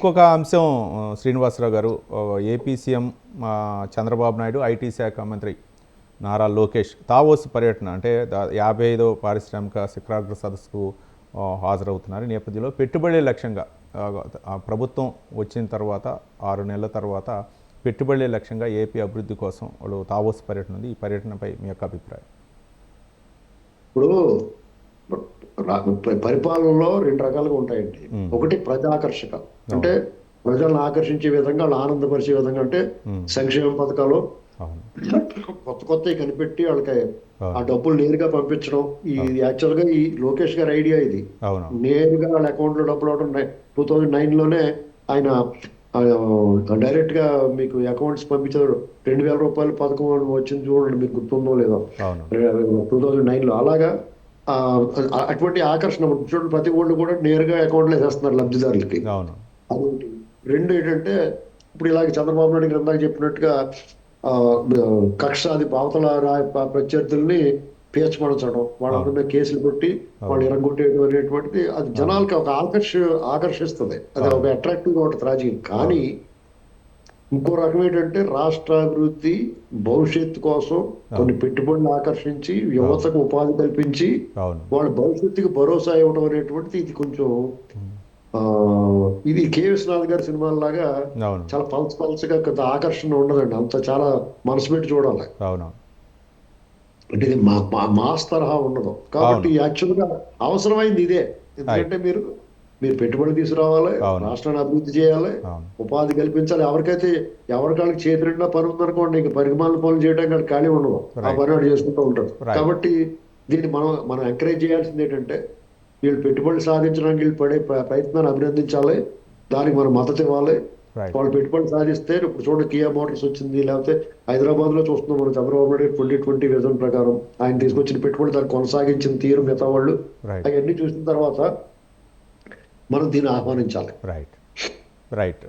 ఇంకొక అంశం శ్రీనివాసరావు గారు AP CM Chandrababu Naidu IT శాఖ మంత్రి నారా లోకేష్ తావోస్ పర్యటన అంటే యాభై ఐదో పారిశ్రామిక శిఖరాగ్ర సదస్సుకు హాజరవుతున్నారు. ఈ నేపథ్యంలో పెట్టుబడి లక్ష్యంగా ప్రభుత్వం వచ్చిన తర్వాత ఆరు నెలల తర్వాత పెట్టుబడి లక్ష్యంగా ఏపీ అభివృద్ధి కోసం వాళ్ళు తావోస్ పర్యటన ఉంది. ఈ పర్యటనపై మీ యొక్క అభిప్రాయం? ఇప్పుడు పరిపాలనలో రెండు రకాలుగా ఉంటాయండి. ఒకటి ప్రజాకర్షక. అంటే ప్రజలను ఆకర్షించే విధంగా వాళ్ళు ఆనందపరిచే విధంగా అంటే. సంక్షేమ పథకాలు. కొత్త కొత్తవి కనిపెట్టి వాళ్ళకి ఆ. డబ్బులు నేరుగా పంపించడం. ఈ యాక్చువల్గా ఈ లోకేష్ గారి ఐడియా ఇది. నేరుగా వాళ్ళ అకౌంట్లో డబ్బులు అవడం టూ థౌజండ్ నైన్లోనే ఆయన డైరెక్ట్గా మీకు అకౌంట్స్ పంపించారు రెండు వేల రూపాయల పథకం వచ్చింది చూడండి మీకు గుర్తుందో లేదో. టూ థౌజండ్ నైన్లో అలాగా అటువంటి ఆకర్షణ. చూడండి ప్రతి ఒళ్ళు కూడా నేరుగా అకౌంట్లో వేసేస్తున్నారు లబ్ధిదారులకి. అదొకటి రెండు ఏంటంటే ఇప్పుడు ఇలాగ చంద్రబాబు నాయుడు గారు ఇందాక చెప్పినట్టుగా ఆ, కక్ష అది అవతల రా- ప- ప్రత్యర్థుల్ని పేర్చమడచడం వాళ్ళ మీద కేసులు పెట్టి వాళ్ళు ఎరగొట్టేయడం అనేటువంటిది అది జనాలకి ఒక ఆకర్ష ఆకర్షిస్తుంది. అది ఒక అట్రాక్టివ్గా ఉంటుంది రాజకీయం. కానీ ఇంకో రకం ఏంటంటే రాష్ట్ర అభివృద్ధి భవిష్యత్తు కోసం కొన్ని పెట్టుబడులు ఆకర్షించి యువతకు ఉపాధి కల్పించి వాళ్ళ భవిష్యత్తుకి భరోసా ఇవ్వడం అనేటువంటిది ఇది కొంచెం ఆ ఇది కే విశ్వనాథ్ గారి సినిమాలాగా చాలా పల్స్ పల్స్గా కొంత ఆకర్షణ ఉండదండి. అంత చాలా మనసు పెట్టి చూడాలి. అంటే ఇది మా మాస్ తరహా ఉండదు. కాబట్టి యాక్చువల్గా అవసరమైంది ఇదే. ఎందుకంటే మీరు మీరు పెట్టుబడి తీసుకురావాలి. రాష్ట్రాన్ని అభివృద్ధి చేయాలి ఉపాధి కల్పించాలి. ఎవరికైతే ఎవరికాళ్ళకి చేతి నిండా పని ఉందనుకోండి ఇంక పరిమాణ పనులు చేయడానికి వాడికి ఖాళీ ఉండదు. ఆ. పని వాడు చేసుకుంటూ Right. కాబట్టి దీన్ని మనం మనం ఎంకరేజ్ చేయాల్సింది ఏంటంటే వీళ్ళు పెట్టుబడులు సాధించడానికి వీళ్ళు పడే ప్ర- ప్రయత్నాన్ని అభినందించాలి. దానికి మనం మద్దతు ఇవ్వాలి. వాళ్ళు పెట్టుబడి సాధిస్తే ఇప్పుడు చూడండి కియా మోటార్స్ వచ్చింది లేకపోతే హైదరాబాద్లో చూస్తున్నాం మనం Chandrababu Naidu twenty twenty vision ప్రకారం. ఆయన తీసుకొచ్చిన పెట్టుబడి దాన్ని కొనసాగించిన తీరు మిగతా వాళ్ళు. అవన్నీ చూసిన తర్వాత మనం దీన్ని ఆహ్వానించాలి. Right right